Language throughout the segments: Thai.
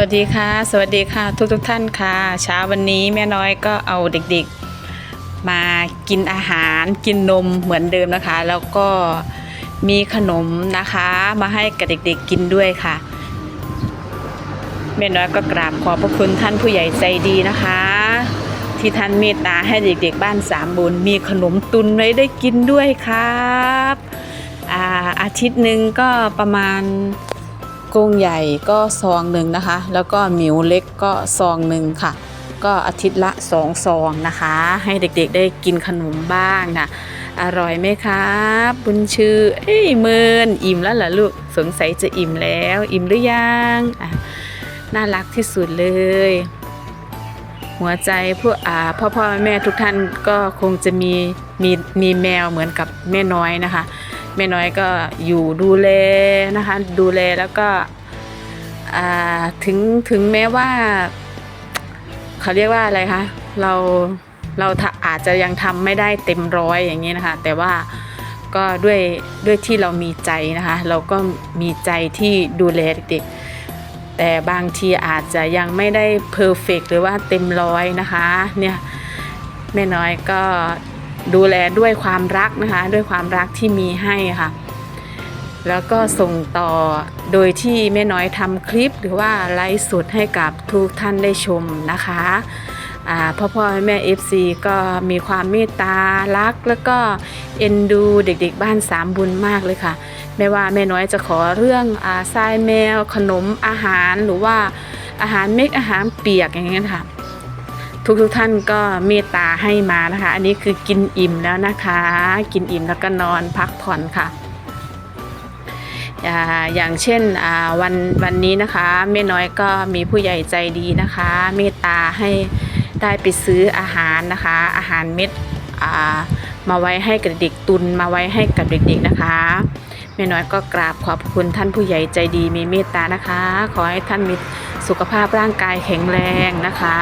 วัสดีค่ะ สวัสดีค่ะ ทุกทุกท่านค่ะ เช้าวันนี้แม่น้อยก็เอาเด็กๆ มากินอาหารกินนมเหมือนเดิมนะคะ แล้วก็มีขนมนะคะ มาให้กับเด็กๆกินด้วยค่ะแม่น้อยก็กราบขอบพระคุณท่านผู้ใหญ่ใจดีนะคะ ที่ท่านเมตตาให้เด็กๆ บ้านสามบุญมีขนมตุนไว้ได้กินด้วยครับอ่าอาทิตย์หนึ่งก็ประมาณ กุ้งใหญ่ก็ซองหนึ่งนะคะ แล้วก็หมิวเล็กก็ซองหนึ่งค่ะ ก็อาทิตย์ละสองซองนะคะ ให้เด็กๆได้กินขนมบ้างนะอร่อยไหมครับบุญชื่อเอ้ยเมินอิ่มแล้วเหรอลูกสงสัยจะอิ่มแล้ว อิ่มหรือยังอะน่ารักที่สุดเลย หัวใจพวกอ่าพ่อพ่อแม่ทุกท่านก็คงจะมีมีมีแมวเหมือนกับแม่น้อยนะคะ แม่น้อยก็อยู่ดูแลนะคะ ดูแลแล้วก็ถึงถึงแม้ว่าเขาเรียกว่าอะไรคะเราเราอาจจะยังทำไม่ได้เต็มร้อยอย่างนี้นะคะ แต่ว่าก็ด้วยด้วยที่เรามีใจนะคะ เราก็มีใจที่ดูแลเด็กแต่บางทีอาจจะยังไม่ได้เพอร์เฟกหรือว่าเต็มร้อยนะคะเนี่ยแม่น้อยก็ ดูแลด้วยความรักนะคะ ด้วยความรักที่มีให้ค่ะ แล้วก็ส่งต่อโดยที่แม่น้อยทำคลิปหรือว่าไลฟ์สดให้กับทุกท่านได้ชมนะคะอ่าพ่อพ่อแม่เอฟซีก็มีความเมตตารัก แล้วก็เอ็นดูเด็กๆบ้านสามบุญมากเลยค่ะ ไม่ว่าแม่น้อยจะขอเรื่องอาทรายแมว ขนมอาหารหรือว่าอาหารเม็ดอาหารเปียกอย่างเงี้ยค่ะ ทุกทุกๆท่านก็เมตตาให้มานะคะ อันนี้คือกินอิ่มแล้วนะคะ กินอิ่มแล้วก็นอนพักผ่อนค่ะ อย่างเช่นวันวันนี้นะคะแม่น้อยก็มีผู้ใหญ่ใจดีนะคะ เมตตาให้ได้ไปซื้ออาหารนะคะ อาหารเม็ดมาไว้ให้กับเด็กตุนมาไว้ให้กับเด็กๆนะคะแม่น้อยก็กราบขอบคุณท่านผู้ใหญ่ใจดีมีเมตตานะคะ ขอให้ท่านมีสุขภาพร่างกายแข็งแรงนะคะ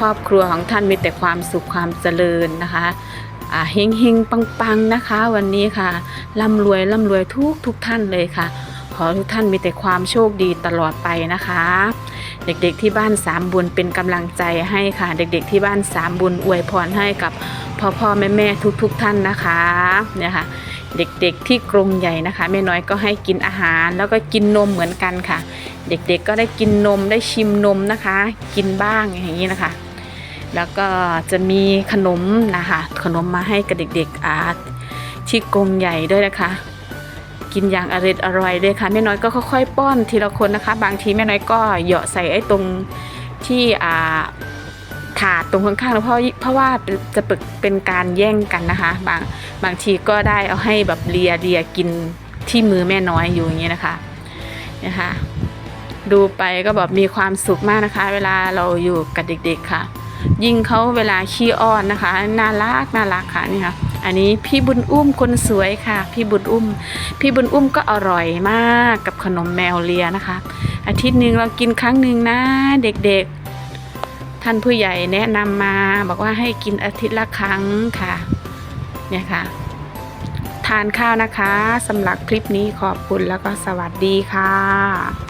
ครอบครัวของท่านมีแต่ความสุขความเจริญนะคะเฮงเฮงปังปังนะคะ วันนี้ค่ะร่ำรวยร่ำรวยทุกทุกท่านเลยค่ะ ขอทุกท่านมีแต่ความโชคดีตลอดไปนะคะ เด็กๆที่บ้านสามบุญเป็นกำลังใจให้ค่ะ เด็กๆที่บ้านสามบุญอวยพรให้กับพ่อพ่อแม่แม่ทุกๆท่านนะคะเนี่ยค่ะเด็กๆที่กรงใหญ่นะคะแม่น้อยก็ให้กินอาหารแล้วก็กินนมเหมือนกันค่ะ เด็กๆก็ได้กินนมได้ชิมนมนะคะ กินบ้างอย่างนี้นะคะ แล้วก็จะมีขนมนะคะ ขนมมาให้กับเด็กๆอาที่กงใหญ่ด้วยนะคะ กินอย่างอร่อยอร่อยเลยค่ะแม่น้อยก็ค่อยๆป้อนทีละคนนะคะ บางทีแม่น้อยก็เหยาะใส่ไอ้ตรงที่อ่าถาดตรงข้างๆแล้วเพราะเพราะว่าจะเป็นการแย่งกันนะคะ บางบางทีก็ได้เอาให้แบบเลียเลียกินที่มือแม่น้อยอยู่อย่างเงี้นะคะนะคะ ดูไปก็แบบมีความสุขมากนะคะ เวลาเราอยู่กับเด็ก ๆค่ะ ยิ่งเขาเวลาขี้อ้อนนะคะ น่ารักน่ารักค่ะนี่ค่ะ อันนี้พี่บุญอุ้มคนสวยค่ะ พี่บุญอุ้ม พี่บุญอุ้มก็อร่อยมากกับขนมแมวเลียนะคะ อาทิตย์หนึ่งเรากินครั้งหนึ่งนะเด็กๆ ท่านผู้ใหญ่แนะนำมาบอกว่าให้กินอาทิตย์ละครั้งค่ะ เนี่ยค่ะ ทานข้าวนะคะสำหรับคลิปนี้ขอบคุณแล้วก็สวัสดีค่ะ